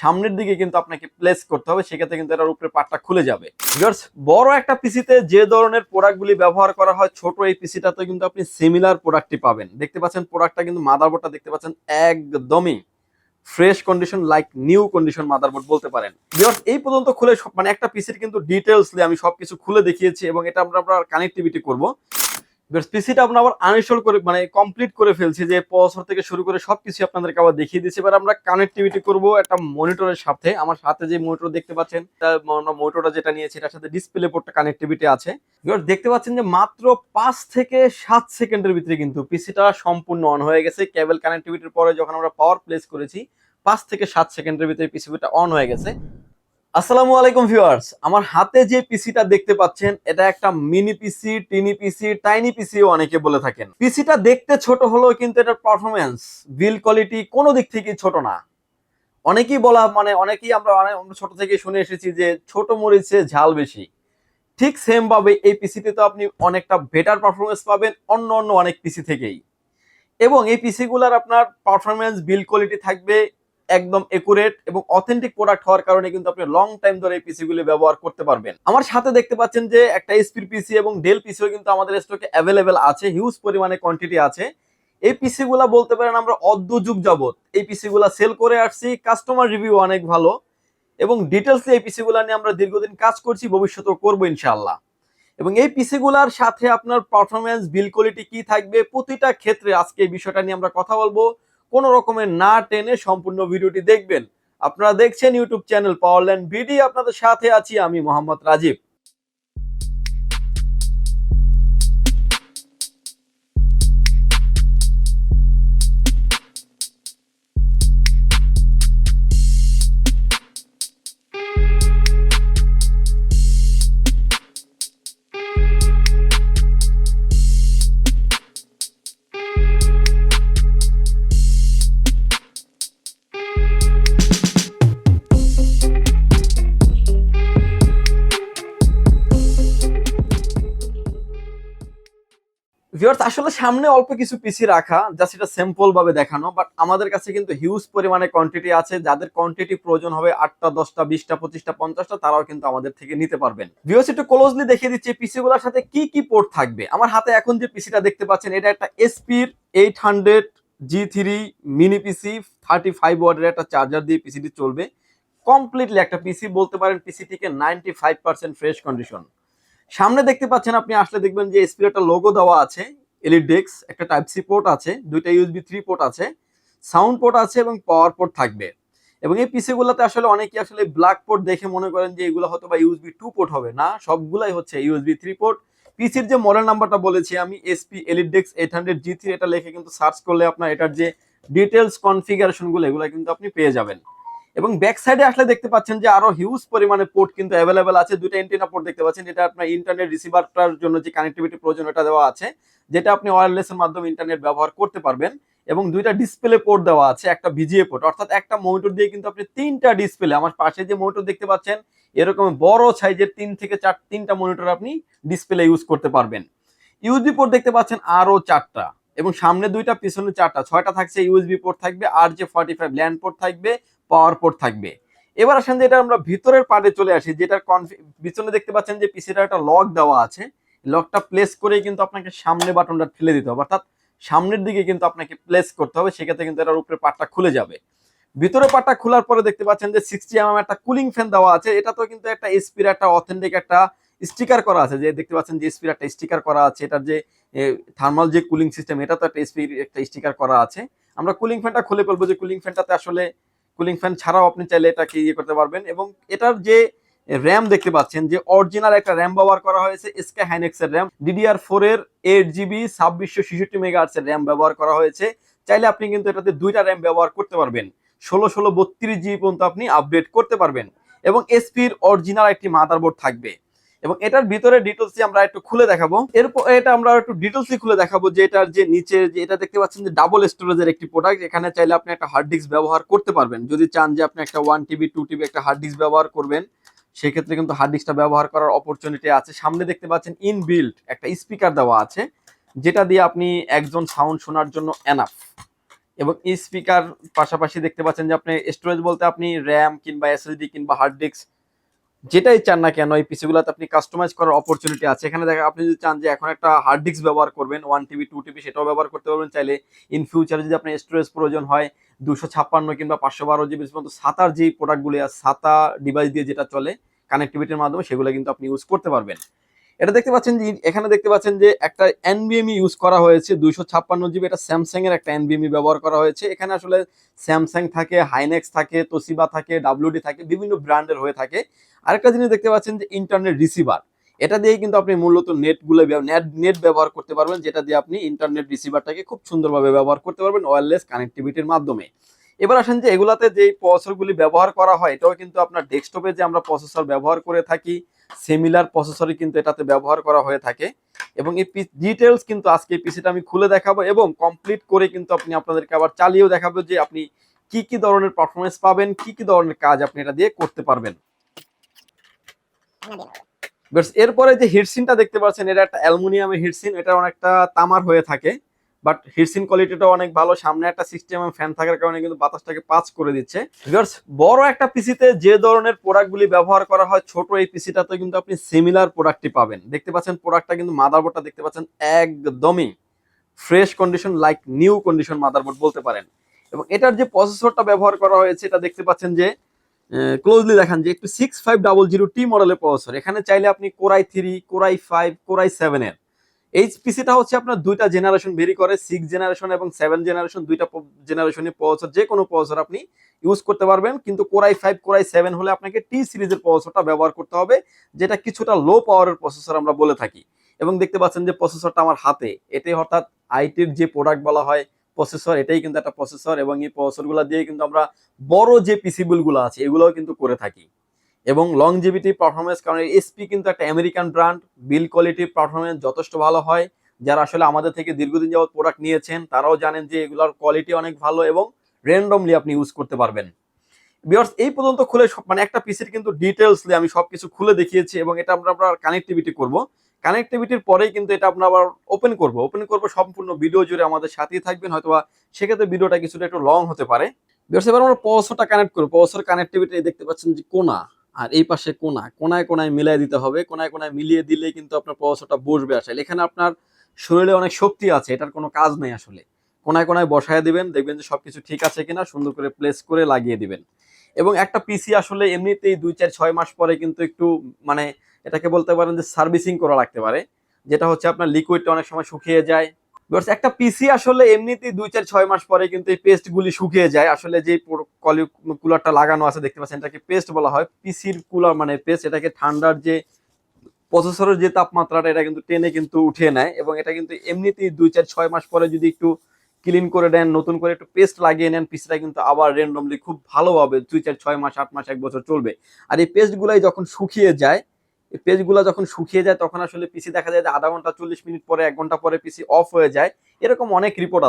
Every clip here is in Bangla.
সামনের দিকে কিন্তু আপনাকে প্লেস করতে হবে সেক্ষেত্রে কিন্তু এটার উপরে পাটটা খুলে যাবে। বড় একটা পিসিতে যে ধরনের প্রোডাক্টগুলি ব্যবহার করা হয় ছোট এই পিসিটাতে কিন্তু আপনি সিমিলার প্রোডাক্টটি পাবেন। দেখতে পাচ্ছেন প্রোডাক্টটা কিন্তু মাদারবোর্ডটা দেখতে পাচ্ছেন একদমই fresh condition like new condition motherboard বলতে পারেন। Viewers, এই পর্যন্ত খুলে মানে একটা পিসির কিন্তু ডিটেলসলি আমি সবকিছু খুলে দেখিয়েছি এবং এটা আমরা আমরা কানেক্টিভিটি করব। পিসিটা আমরা আবার আনইনস্টল করে মানে কমপ্লিট করে ফেলছি যে প্রসেসর থেকে শুরু করে সবকিছু আপনাদেরকে আবার দেখিয়ে দিচ্ছি এবার আমরা কানেক্টিভিটি করব একটা মনিটরের সাথে। আমার সাথে যে মনিটর দেখতে পাচ্ছেন মনিটরটা যেটা নিয়েছি, এটার সাথে ডিসপ্লে পোর্টটা কানেক্টিভিটি আছে। এবার দেখতে পাচ্ছেন যে মাত্র পাঁচ থেকে সাত সেকেন্ডের ভিতরে কিন্তু পিসিটা সম্পূর্ণ অন হয়ে গেছে। কেবল কানেক্টিভিটির পরে যখন আমরা পাওয়ার প্লেস করেছি, পাঁচ থেকে সাত সেকেন্ডের ভিতরে পিসিবিটা অন হয়ে গেছে। আসসালামু আলাইকুম ভিউয়ার্স। আমার হাতে যে পিসিটা দেখতে পাচ্ছেন, এটা একটা mini PC, tiny PC, tiny পিসি অনেকে বলে থাকেন। পিসিটা দেখতে ছোট হলেও কিন্তু এটার পারফরমেন্স বিল কোয়ালিটি কোনো দিক থেকে ছোট না। অনেকেই বলা মানে অনেকেই আমরা অনেক আমরা ছোট থেকে শুনে এসেছি যে ছোট মরিচে ঝাল বেশি। ঠিক সেম ভাবে এই পিসিতে তো আপনি অনেকটা বেটার পারফরমেন্স পাবেন অন্য অন্য অনেক পিসি থেকেই। এবং এই পিসিগুলোর আপনার পারফরমেন্স বিল কোয়ালিটি থাকবে একদম একুরেট এবং অথেন্টিক প্রোডাক্ট হওয়ার কারণে কিন্তু আপনি লং টাইম ধরে এই পিসিগুলি ব্যবহার করতে পারবেন। আমার সাথে দেখতে পাচ্ছেন যে একটা এসপির পিসি এবং ডেল পিসিও কিন্তু আমাদের স্টকে অ্যাভেলেবেল আছে হিউজ পরিমাণে কোয়ান্টিটি আছে। এই পিসি গুলা বলতে পারেন আমরা অর্ধ যুগ যাবত এই পিসি গুলা সেল করে আসছি কাস্টমার রিভিউ অনেক ভালো এবং ডিটেলস এই পিসি গুলা নিয়ে আমরা দীর্ঘদিন কাজ করছি, ভবিষ্যতেও করব ইনশাআল্লাহ। এবং এই পিসি গুলার সাথে আপনার পারফরমেন্স বিল কোয়ালিটি কি থাকবে, প্রতিটা ক্ষেত্রে আজকে এই বিষয়টা নিয়ে আমরা কথা বলব। কোন রকমের না টেনে সম্পূর্ণ ভিডিওটি দেখবেন। আপনারা দেখছেন ইউটিউব চ্যানেল পাওয়ারল্যান্ড ভিডি আপনাদের সাথে আছি আমি মোহাম্মদ রাজীব। ভিউয়ার্স আসলে সামনে অল্প কিছু পিসি রাখা জাস্ট এটা সিম্পল ভাবে দেখানো বাট আমাদের কাছে কিন্তু হিউজ পরিমাণে কোয়ান্টিটি আছে, যাদের কোয়ান্টিটি প্রয়োজন হবে আটটা, দশটা, বিশটা, পঁচিশটা, পঞ্চাশটা, তারাও কিন্তু আমাদের থেকে নিতে পারবেন। ভিউয়ার্স একটু ক্লোজলি দেখিয়ে দিচ্ছি পিসি গুলোর সাথে কি কি পোর্ট থাকবে। আমার হাতে এখন যে পিসিটা দেখতে পাচ্ছেন, এটা একটা এসপির eight hundred G three mini PC thirty five ওয়ার্ডের একটা চার্জার দিয়ে পিসিটি চলবে। কমপ্লিটলি একটা পিসি বলতে পারেন পিসিটিকে ninety five percent fresh condition সামনে দেখতে পাচ্ছেন আপনি আসলে দেখবেন যে একটা লোগো দেওয়া আছে এলইডি ডেক্স একটা টাইপ সি পোর্ট আছে, দুইটা ইউএসবি থ্রি পোর্ট আছে সাউন্ড পোর্ট আছে এবং পাওয়ার পোর্ট থাকবে। এবং এই পিসি গুলোতে আসলে অনেকে আসলে ব্ল্যাক পোর্ট দেখে মনে করেন যে এগুলো হয়তো বা ইউএসবি টু পোর্ট হবে না, সবগুলাই হচ্ছে ইউএসবি থ্রি পোর্ট পিসির যে মডেল নাম্বারটা বলেছি আমি এসপি এলইডি ডেক্স এইট হান্ড্রেড জি থ্রি এটা লিখে কিন্তু সার্চ করলে আপনার এটার যে ডিটেলস কনফিগারেশনগুলো, এগুলো কিন্তু আপনি পেয়ে যাবেন। এবং ব্যাক সাইডে আসলে দেখতে পাচ্ছেন যে আরও হিউজ পরিমাণে পোর্ট কিন্তু অ্যাভেলেবেল আছে। দুইটা এন্টিনা পোর্ট দেখতে পাচ্ছেন, যেটা আপনার ইন্টারনেট রিসিভারটার জন্য যে কানেক্টিভিটি প্রয়োজন, ওটা দেওয়া আছে, যেটা আপনি ওয়্যারলেসের মাধ্যমে ইন্টারনেট ব্যবহার করতে পারবেন। এবং দুইটা ডিসপ্লে পোর্ট দেওয়া আছে, একটা ভিজিএ পোর্ট অর্থাৎ একটা মনিটর দিয়ে কিন্তু আপনি তিনটা ডিসপ্লে আমার পাশে যে মনিটর দেখতে পাচ্ছেন, এরকম বড় সাইজের তিন থেকে চার, তিনটা মনিটর আপনি ডিসপ্লে ইউজ করতে পারবেন। ইউএসবি পোর্ট দেখতে পাচ্ছেন আরও চারটা এবং সামনে দুইটা, পিছনে চারটা, ছয়টা থাকছে ইউএসবি পোর্ট থাকবে আর যে ফর্টি ফাইভ ল্যান্ড পোর্ট থাকবে পাওয়ার থাকবে। এবার আসেন যে এটা আমরা ভিতরের পার্টে চলে আসি, যেটার পিছনে দেখতে পাচ্ছেন যে পিসিটার একটা লক দেওয়া আছে। লকটা প্লেস করেই কিন্তু আপনাকে সামনে বাটনটা ঠেলে দিতে হবে। অর্থাৎ সামনের দিকে কিন্তু আপনাকে প্লেস করতে হবে, সেক্ষেত্রে কিন্তু এটার উপরে পাটটা খুলে যাবে। ভিতরে পাটটা খোলার পরে দেখতে পাচ্ছেন যে সিক্সটি এম একটা কুলিং ফ্যান দেওয়া আছে। এটা তো কিন্তু একটা এসপির একটা অথেন্টিক একটা স্টিকার করা আছে। যে দেখতে পাচ্ছেন যে এসপির একটা স্টিকার করা আছে। এটার যে থার্মাল যে কুলিং সিস্টেম এটা তো একটা এসপির একটা স্টিকার করা আছে। আমরা কুলিং ফ্যানটা খুলে ফেলব যে কুলিং ফ্যানটাতে আসলে কুলিং ফ্যান ছাড়াও আপনি চাইলে এটাকে ইয়ে করতে পারবেন এবং এটার যে র্যাম দেখতে পাচ্ছেন, যে অরিজিনাল একটা র্যাম ব্যবহার করা হয়েছে এসকে হাইনেক্স এর র্যাম ডিডিআর ফোর এর এইট জিবি ছাব্বিশশো ছেষট্টি মেগাহার্স এর র্যাম ব্যবহার করা হয়েছে। চাইলে আপনি কিন্তু এটাতে দুইটা র্যাম ব্যবহার করতে পারবেন। ষোলো ষোলো বত্রিশ জিবি পর্যন্ত আপনি আপডেট করতে পারবেন এবং এসপির অরিজিনাল একটি মাদারবোর্ড থাকবে। এবং এটার ভিতরে ডিটেলস আমরা একটু খুলে দেখাবো। এরপর এটা আমরা একটু ডিটেলস খুলে দেখাবো যে এটার যে নিচে যে এটা দেখতে পাচ্ছেন যে ডাবল স্টোরেজের একটি প্রোডাক্ট এখানে চাইলে আপনি একটা হার্ড ডিস্ক ব্যবহার করতে পারবেন। যদি চান যে আপনি একটা ওয়ান টিবি টু টিবি একটা হার্ড ডিস্ক ব্যবহার করবেন, সেক্ষেত্রে কিন্তু হার্ড ডিস্কটা ব্যবহার করার অপরচুনিটি আছে। সামনে দেখতে পাচ্ছেন ইনবিল্ট একটা স্পিকার দেওয়া আছে, যেটা দিয়ে আপনি একজন সাউন্ড শোনার জন্য এনাফ এবং স্পিকার পাশাপাশি দেখতে পাচ্ছেন যে আপনি স্টোরেজ বলতে আপনি র্যাম কিংবা এসএসডি কিংবা হার্ড ডিস্ক যেটাই চান না কেন, এই পিসিগুলোতে আপনি কাস্টমাইজ করার অপরচুনিটি আছে। এখানে দেখা, আপনি যদি চান যে এখন একটা হার্ড ডিস্ক ব্যবহার করবেন ওয়ান টিবি টু টিবি সেটাও ব্যবহার করতে পারবেন চাইলে। ইন ফিউচারে যদি আপনার স্টোরেজ প্রয়োজন হয়, দুশো ছাপ্পান্ন কিংবা পাঁচশো বারো জিবি পর্যন্ত সাতার যে প্রোডাক্টগুলি আছে সাতা ডিভাইস দিয়ে যেটা চলে কানেক্টিভিটির মাধ্যমে, সেগুলো কিন্তু আপনি ইউজ করতে পারবেন। এটা দেখতে পাচ্ছেন যে, এখানে দেখতে পাচ্ছেন যে, একটা এনবিএমই ইউজ করা হয়েছে, দুইশো ছাপ্পান্ন জিবি। এটা স্যামসাং এর একটা এনবিএমই ব্যবহার করা হয়েছে। এখানে আসলে স্যামসাং থাকে হাইনেক্স থাকে তোসিবা থাকে ডাব্লিউডি থাকে, বিভিন্ন ব্র্যান্ডের হয়ে থাকে। আরেকটা জিনিস দেখতে পাচ্ছেন যে ইন্টারনেট রিসিভার এটা দিয়ে কিন্তু আপনি মূলত নেটগুলো নেট নেট ব্যবহার করতে পারবেন, যেটা দিয়ে আপনি ইন্টারনেট রিসিভারটাকে খুব সুন্দরভাবে ব্যবহার করতে পারবেন ওয়্যারলেস কানেক্টিভিটির মাধ্যমে। এবার আসেন যে, এগুলাতে যে প্রসেসরগুলি ব্যবহার করা হয়, এটাও কিন্তু আপনার ডেস্কটপে যে আমরা প্রসেসর ব্যবহার করে থাকি সিমিলার প্রসেসরই কিন্তু এটাতে ব্যবহার করা হয়ে থাকে। এবং এই ডিটেলস কিন্তু আজকে এই পিসিটা আমি খুলে দেখাবো এবং কমপ্লিট করে কিন্তু আপনি আপনাদেরকে আবার চালিয়েও দেখাবো যে আপনি কি কি ধরনের পারফরমেন্স পাবেন, কি কি ধরনের কাজ আপনি এটা দিয়ে করতে পারবেন। এরপরে যে হিটসিনটা দেখতে পাচ্ছেন, এটা একটা অ্যালুমিনিয়ামের হিটসিন এটা অনেকটা তামার হয়ে থাকে। বাট হিটসিন কোয়ালিটিটা অনেক ভালো সামনে একটা সিস্টেম ফ্যান থাকার কারণে কিন্তু বাতাসটাকে পাঁচ করে দিচ্ছে। Viewers, বড় একটা পিসিতে যে ধরনের প্রোডাক্টগুলি ব্যবহার করা হয় ছোট এই পিসিটাতে কিন্তু আপনি সিমিলার প্রোডাক্টটি পাবেন। দেখতে পাচ্ছেন প্রোডাক্টটা কিন্তু মাদারবোর্ডটা দেখতে পাচ্ছেন একদমই fresh condition like new condition motherboard বলতে পারেন। এবং এটার যে প্রসেসরটা ব্যবহার করা হয়েছে এটা দেখতে পাচ্ছেন যে ক্লোজলি দেখান যে একটু six five double zero T মডেলের প্রসেসর এখানে চাইলে আপনি core i three core i five core i সেভেনের এই পিসিটা হচ্ছে আপনার দুইটা জেনারেশন ভেরি করে সিক্স জেনারেশন এবং সেভেন জেনারেশন দুইটা জেনারেশনের প্রসেসর যে কোনো প্রসেসর আপনি ইউজ করতে পারবেন। কিন্তু কোরাই ফাইভ কোরাই সেভেন হলে আপনাকে টি সিরিজের প্রসেসরটা ব্যবহার করতে হবে, যেটা কিছুটা লো পাওয়ারের প্রসেসর আমরা বলে থাকি। এবং দেখতে পাচ্ছেন যে প্রসেসরটা আমার হাতে। এটাই অর্থাৎ আইটির যে প্রোডাক্ট বলা হয় প্রসেসর এটাই কিন্তু একটা প্রসেসর এবং এই প্রসেসরগুলো দিয়ে কিন্তু আমরা বড় যে পিসিবিলগুলো আছে, এগুলোও কিন্তু করে থাকি। এবং লংজিভিটি পারফরমেন্স কারণ এসপি কিন্তু একটা American brand build quality performance যথেষ্ট ভালো হয়। যারা আসলে আমাদের থেকে দীর্ঘদিন যাবত প্রোডাক্ট নিয়েছেন, তারাও জানেন যে এগুলোর কোয়ালিটি অনেক ভালো এবং র্যান্ডমলি আপনি ইউজ করতে পারবেন। বিয়ার্স এই পর্যন্ত খুলে সব- মানে একটা পিসির কিন্তু ডিটেলসলি আমি সবকিছু খুলে দেখিয়েছি এবং এটা আমরা আমরা কানেক্টিভিটি করব। কানেক্টিভিটির পরেই কিন্তু এটা আমরা আবার ওপেন করব। ওপেন করব সম্পূর্ণ ভিডিও জুড়ে আমাদের সাথেই থাকবেন, হয়তোবা সেক্ষেত্রে ভিডিওটা কিছুটা একটু লং হতে পারে। বিয়ার্স এবার আমরা পসরটা কানেক্ট করব। পসর কানেক্টিভিটি দেখতে পাচ্ছেন যে কোনা। আর এই পাশে কোনা, কোনায় কোনায় মিলিয়ে দিতে হবে, কোনায় কোনায় মিলিয়ে দিলে কিন্তু আপনার পসরটা বসবে আসলে। এখানে আপনার শরীরে অনেক শক্তি আছে, এটার কোনো কাজ নেই আসলে। কোনায় কোনায় বসায় দিবেন, দেখবেন যে সবকিছু ঠিক আছে কিনা, সুন্দর করে প্লেস করে লাগিয়ে দিবেন। এবং একটা পিসি আসলে এমনিতেই দুই, চার, ছয় মাস পরে কিন্তু একটু মানে এটাকে বলতে পারেন যে সার্ভিসিং করা লাগতে পারে, যেটা হচ্ছে আপনার লিকুইডটা অনেক সময় শুকিয়ে যায় একটা পিসি আসলে এমনিতেই দুই চার ছয় মাস পরে কিন্তু এই পেস্ট গুলি শুকিয়ে যায়। আসলে যে কুলারটা লাগানো আছে, দেখতে পাচ্ছেন এটাকে পেস্ট বলা হয়। পিসির কুলার মানে পেস্ট এটাকে ঠান্ডার যে প্রসেসরের যে তাপমাত্রাটা, এটা কিন্তু টেনে কিন্তু উঠিয়ে নেয়। এবং এটা কিন্তু এমনিতেই দুই চার ছয় মাস পরে যদি একটু ক্লিন করে দেন, নতুন করে একটু পেস্ট লাগিয়ে নেন পিসিটা কিন্তু আবার র্যান্ডমলি খুব ভালোভাবে দুই চার ছয় মাস, আট মাস, এক বছর চলবে। আর এই পেস্টগুলাই যখন শুকিয়ে যায় পেজগুলো যখন শুকিয়ে যায়, তখন আসলে পিসি দেখা যায় যে আধা ঘণ্টা চল্লিশ মিনিট পরে, এক ঘণ্টা পরে পিসি অফ হয়ে যায়। এরকম অনেক রিপোর্ট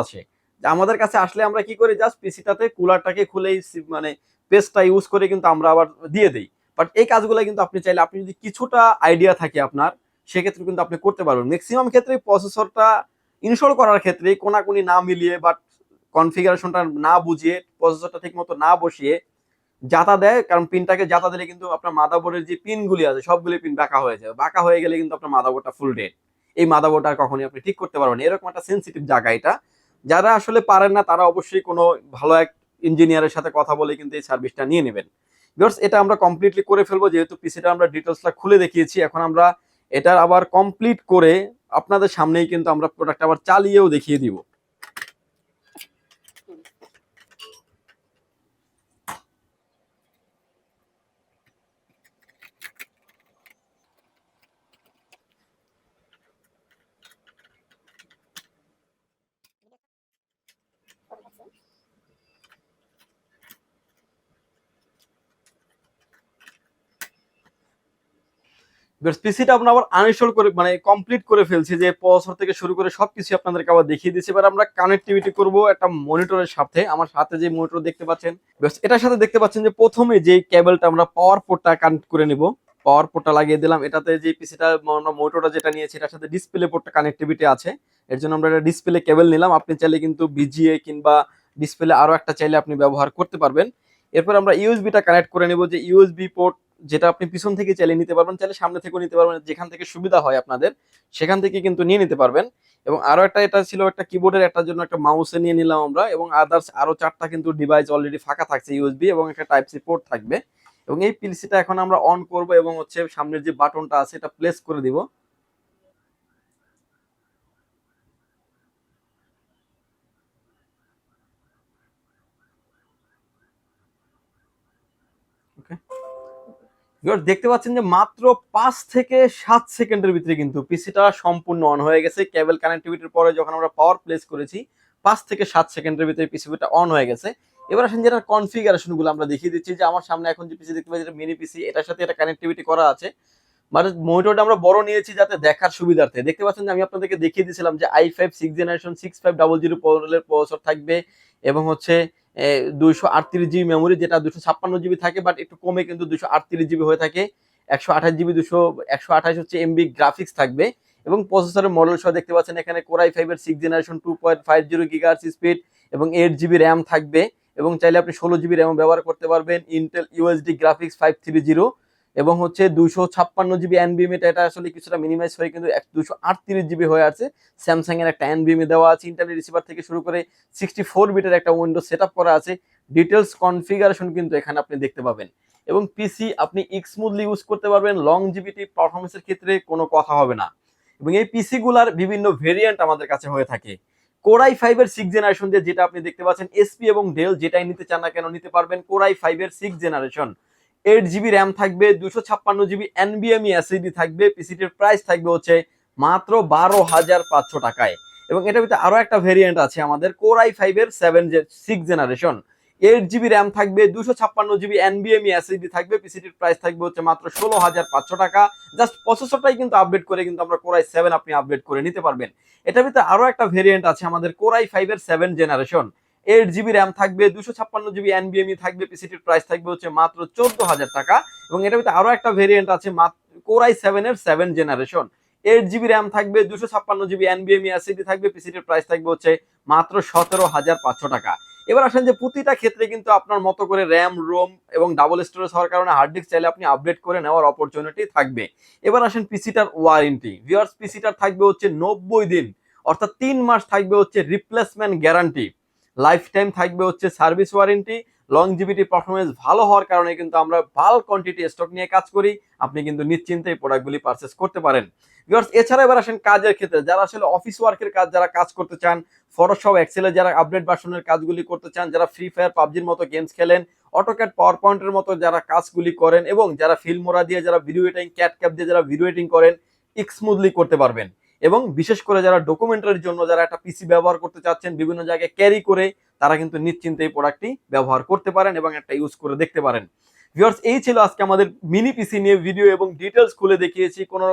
যে আমাদের কাছে আসলে আমরা কি করি? জাস্ট পিসিটাতে কুলারটাকে খুলেই মানে পেস্টটা ইউজ করে কিন্তু আমরা আবার দিয়ে দিই। বাট এই কাজগুলো কিন্তু আপনি চাইলে, আপনি যদি কিছুটা আইডিয়া থাকে আপনার, সেক্ষেত্রে কিন্তু আপনি করতে পারবেন। ম্যাক্সিমাম ক্ষেত্রে প্রসেসরটা ইনস্টল করার ক্ষেত্রে কোনাকুনি না মিলিয়ে বাট কনফিগারেশনটা না বুঝিয়ে প্রসেসরটা ঠিক মতো না বসিয়ে জাতা দেয়, কারণ পিনটাকে জাতা দিলে কিন্তু আপনার মাদাবোর্ডের যে পিনগুলি আছে, সবগুলি পিন বাঁকা হয়ে যাবে বাঁকা হয়ে গেলে কিন্তু আপনার মাদাবোর্ডটা ফুল ডেড এই মাদাবোর্ড আর কখনই আপনি ঠিক করতে পারবেন এরকম একটা সেন্সিটিভ জায়গা এটা। যারা আসলে পারেন না, তারা অবশ্যই কোনো ভালো এক ইঞ্জিনিয়ারের সাথে কথা বলে কিন্তু এই সার্ভিসটা নিয়ে নেবেন। বিকজ এটা আমরা কমপ্লিটলি করে ফেলব, যেহেতু পিসিটা আমরা ডিটেলসটা খুলে দেখিয়েছি। এখন আমরা এটার আবার কমপ্লিট করে আপনাদের সামনেই কিন্তু আমরা প্রোডাক্ট আবার চালিয়েও দেখিয়ে দিব। পিসিটা আমরা আবার আনইনস্টল করে মানে কমপ্লিট করে ফেলছি যে প্রসেসর থেকে শুরু করে সবকিছু আপনাদেরকে আবার দেখিয়ে দিচ্ছি এবার আমরা কানেক্টিভিটি করব একটা মনিটরের সাথে। আমার সাথে যে মনিটর দেখতে পাচ্ছেন এটার সাথে দেখতে পাচ্ছেন যে প্রথমে যে কেবলটা আমরা পাওয়ার পোর্টটা কানেক্ট করে নিব পাওয়ার পোর্টটা লাগিয়ে দিলাম। এটাতে যে পিসিটা আমরা মনিটরটা যেটা নিয়েছি, এটার সাথে ডিসপ্লে পোর্টটা কানেক্টিভিটি আছে। এর জন্য আমরা একটা ডিসপ্লে কেবল নিলাম। আপনি চাইলে কিন্তু বিজিএ কিংবা ডিসপ্লে আরও একটা চাইলে আপনি ব্যবহার করতে পারবেন। এরপর আমরা ইউএসবিটা কানেক্ট করে নেব যে ইউএসবি পোর্ট যেটা আপনি পিছন থেকে চাইলে নিতে পারবেন, চাইলে সামনে থেকেও নিতে পারবেন, যেখান থেকে সুবিধা হয় আপনাদের, সেখান থেকে কিন্তু নিয়ে নিতে পারবেন। এবং আরও একটা, এটা ছিল একটা কিবোর্ডের একটার জন্য একটা মাউসে নিয়ে নিলাম আমরা, এবং আদার্স আরও চারটা কিন্তু ডিভাইস অলরেডি ফাঁকা থাকছে ইউএসবি এবং একটা টাইপ সি পোর্ট থাকবে। এবং এই পিলসিটা এখন আমরা অন করব এবং হচ্ছে সামনের যে বাটনটা আছে, এটা প্লেস করে দিব। ভিউয়ার দেখতে পাচ্ছেন যে মাত্র পাঁচ থেকে সাত সেকেন্ডের ভিতরে কিন্তু পিসিটা সম্পূর্ণ অন হয়ে গেছে। কেবল কানেক্টিভিটির পরে যখন আমরা পাওয়ার প্লেস করেছি, পাঁচ থেকে সাত সেকেন্ডের ভিতরে পিসিবিটা অন হয়ে গেছে। এবার আসেন যেটা কনফিগারেশনগুলো আমরা দেখিয়ে দিচ্ছি যে আমার সামনে এখন যে পিসি দেখতে পাচ্ছি মিনি পিসি, এটার সাথে এটা কানেক্টিভিটি করা আছে। মানে মনিটরটা আমরা বড় নিয়েছি যাতে দেখার সুবিধার্থে। দেখতে পাচ্ছেন যে আমি আপনাদেরকে দেখিয়ে দিয়েছিলাম যে I five six generation six five double zero পনেরোর প্রসেসর থাকবে এবং হচ্ছে দুইশো আটত্রিশ জিবি মেমোরি যেটা দুশো ছাপ্পান্ন জিবি থাকে বাট একটু কমে কিন্তু দুশো আটত্রিশ জিবি হয়ে থাকে। একশো আঠাশ জিবি দুশো, একশো আঠাশ হচ্ছে এমবি গ্রাফিক্স থাকবে এবং প্রসেসরের মডেল সহ দেখতে পাচ্ছেন এখানে কোরাই ফাইভের six generation two point five zero gigahertz speed এবং এইট জিবি র্যাম থাকবে এবং চাইলে আপনি ষোলো জিবি র্যাম ব্যবহার করতে পারবেন। Intel USD graphics five three zero এবং হচ্ছে দুশো ছাপ্পান্ন জিবি এনবিএম এটা আসলে কিছুটা মিনিমাইজ হয়ে কিন্তু দুশো আটত্রিশ জিবি হয়ে আছে। স্যামসাং এর একটা এনবিএম দেওয়া আছে। ইন্টারনেট রিসিভার থেকে শুরু করে সিক্সটি ফোর বিটের একটা উইন্ডো সেট করা আছে। ডিটেলস কনফিগারেশন কিন্তু এখানে আপনি দেখতে পাবেন। এবং পিসি আপনি স্মুথলি ইউজ করতে পারবেন। লং জিবিটি পারফরমেন্সের ক্ষেত্রে কোনো কথা হবে না। এবং এই পিসি গুলার বিভিন্ন ভেরিয়েন্ট আমাদের কাছে হয়ে থাকে। কোরাই ফাইভের সিক্স জেনারেশন দিয়ে যেটা আপনি দেখতে পাচ্ছেন এসপি এবং ডেল যেটাই নিতে চান না কেন নিতে পারবেন। কোরাই ফাইভের six generation eight GB RAM থাকবে দুশো ছাপ্পান্ন জিবি এনবিএমই এসএসডি থাকবে পিসিটির প্রাইস থাকবে হচ্ছে মাত্র বারো হাজার পাঁচশো টাকায়। এবং এটার ভিতরে আরও একটা ভেরিয়েন্ট আছে আমাদের কোরাই ফাইভের seven six generation eight GB RAM থাকবে দুশো ছাপ্পান্ন জিবি এনবিএমই এসএসডি থাকবে পিসিটির প্রাইস থাকবে হচ্ছে মাত্র ষোলো হাজার পাঁচশো টাকা। জাস্ট প্রসেসরটাই কিন্তু আপডেট করে কিন্তু আমরা কোরাই সেভেন আপনি আপডেট করে নিতে পারবেন। এটার ভিতরে আরও একটা ভেরিয়েন্ট আছে আমাদের কোরাই ফাইভের seven generation eight GB RAM থাকবে, দুশো ছাপ্পান্ন জিবি এনবিএমই থাকবে পিসিটির প্রাইস থাকবে হচ্ছে মাত্র চোদ্দ হাজার টাকা। এবং এটার ভিতরে আরও একটা ভেরিয়েন্ট আছে কোরাই সেভেন এর seven generation eight GB RAM থাকবে, দুশো ছাপ্পান্ন জিবি এনবিএমই এসিডি থাকবে পিসিটির প্রাইস থাকবে হচ্ছে মাত্র সতেরো হাজার পাঁচশো টাকা। এবার আসেন যে প্রতিটা ক্ষেত্রে কিন্তু আপনার মতো করে র্যাম রোম এবং ডাবল স্টোরেজ হওয়ার কারণে হার্ড ডিস্ক চাইলে আপনি আপডেট করে নেওয়ার অপরচুনিটি থাকবে। এবার আসেন পিসিটার ওয়ারেন্টি ভিওয়ার্স পিসিটার থাকবে হচ্ছে নব্বই দিন, অর্থাৎ তিন মাস থাকবে হচ্ছে রিপ্লেসমেন্ট গ্যারান্টি লাইফ টাইম থাকবে হচ্ছে সার্ভিস ওয়ারেন্টি লংজিভিটি পারফরমেন্স ভালো হওয়ার কারণে কিন্তু আমরা ভালো কোয়ান্টিটি স্টক নিয়ে কাজ করি, আপনি কিন্তু নিশ্চিন্তে এই প্রোডাক্টগুলি পারচেস করতে পারেন। ভিউয়ার্স এছাড়া এবার আসেন কাজের ক্ষেত্রে, যারা আসলে অফিস ওয়ার্কের কাজ, যারা কাজ করতে চান ফটোশপ এক্সেলে যারা আপডেট ভার্সনের কাজগুলি করতে চান, যারা ফ্রি ফায়ার পাবজির মতো গেমস খেলেন অটোক্যাট পাওয়ার পয়েন্টের মতো যারা কাজগুলি করেন এবং যারা ফিল্মোরা দিয়ে, যারা ভিডিও এডিটিং ক্যাট ক্যাপ দিয়ে যারা ভিডিও এডিটিং করেন স্মুথলি করতে পারবেন। এবং বিশেষ করে যারা ডকুমেন্টারির জন্য যারা একটা পিসি ব্যবহার করতে চাচ্ছেন, বিভিন্ন জায়গায় ক্যারি করে, তারা কিন্তু নিশ্চিন্তে এই প্রোডাক্টটি ব্যবহার করতে পারেন এবং একটা ইউজ করে দেখতে পারেন। ভিউয়ার্স এই ছিল আজকে আমাদের মিনি পিসি নিয়ে ভিডিও এবং ডিটেলস খুলে দেখিয়েছি। কোনো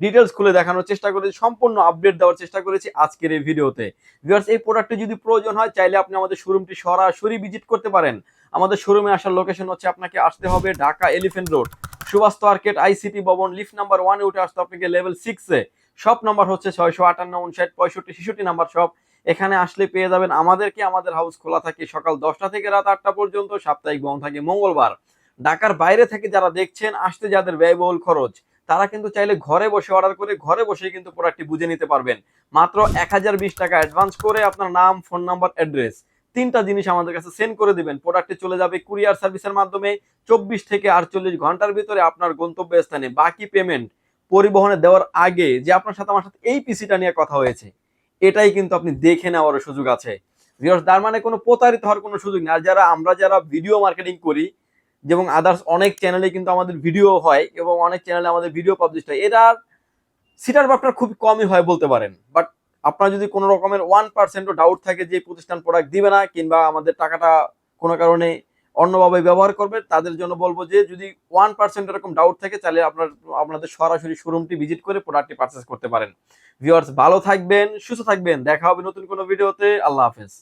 ডিটেলস খুলে দেখানোর চেষ্টা করেছি, সম্পূর্ণ আপডেট দেওয়ার চেষ্টা করেছি আজকের এই ভিডিওতে ভিউয়ার্স এই প্রোডাক্টটি যদি প্রয়োজন হয়, চাইলে আপনি আমাদের শোরুমটি সরাসরি ভিজিট করতে পারেন। আমাদের শোরুমে আসার লোকেশন হচ্ছে আপনাকে আসতে হবে Dhaka Elephant Road Subhash market ICT ভবন লিফট নাম্বার ওয়ানে উঠে আসতে আপনাকে লেভেল সিক্সে শপ নাম্বার হচ্ছে ছয়শো আটান্ন, উনষাট, পঁয়ষট্টি, ছেষট্টি নাম্বার শপ। এখানে আসলে পেয়ে যাবেন আমাদেরকে, আমাদের হাউস খোলা থাকে সকাল দশটা থেকে রাত আটটা পর্যন্ত, সাপ্তাহিক বন্ধ থাকে মঙ্গলবার। ঢাকার বাইরে থেকে যারা দেখছেন, আসতে যাদের ব্যয়বহুল খরচ, তারা কিন্তু চাইলে ঘরে বসে অর্ডার করে, ঘরে বসে কিন্তু প্রোডাক্টটি বুঝে নিতে পারবেন। মাত্র এক হাজার বিশ টাকা অ্যাডভান্স করে আপনার নাম ফোন নাম্বার অ্যাড্রেস তিনটা জিনিস আমাদের কাছে সেন্ড করে দিবেন। প্রোডাক্টটি চলে যাবে কুরিয়ার সার্ভিসের মাধ্যমে। চব্বিশ থেকে আটচল্লিশ ঘণ্টার ভিতরে আপনার গন্তব্য স্থানে বাকি পেমেন্ট পরিবহনে দেওয়ার আগে যে আপনার সাথে আমার সাথে এই পিসিটা নিয়ে কথা হয়েছে, এটাই কিন্তু আপনি দেখে নেওয়ার সুযোগ আছে। তার মানে কোনো প্রতারিত হওয়ার কোনো সুযোগ নেই। আর যারা, আমরা যারা ভিডিও মার্কেটিং করি যেমন আদার্স অনেক চ্যানেলে কিন্তু আমাদের ভিডিও হয়, এবং অনেক চ্যানেলে আমাদের ভিডিও পাবলিশ হয় এটার সিটার আপনার খুব কমই হয় বলতে পারেন। বাট আপনার যদি কোনো রকমের ওয়ান পার্সেন্টও ডাউট থাকে যে প্রতিষ্ঠান প্রোডাক্ট দিবে না, কিংবা আমাদের টাকাটা কোনো কারণে অন্যভাবে ব্যবহার করবে, তাদের জন্য বলব যে যদি ওয়ান পার্সেন্ট এরকম ডাউট থাকে, তাহলে আপনার, আপনাদের সরাসরি শোরুমটি ভিজিট করে প্রোডাক্টটি পারচেস করতে পারেন। ভিউয়ার্স ভালো থাকবেন, সুস্থ থাকবেন, দেখা হবে নতুন কোনো ভিডিওতে আল্লাহ হাফেজ।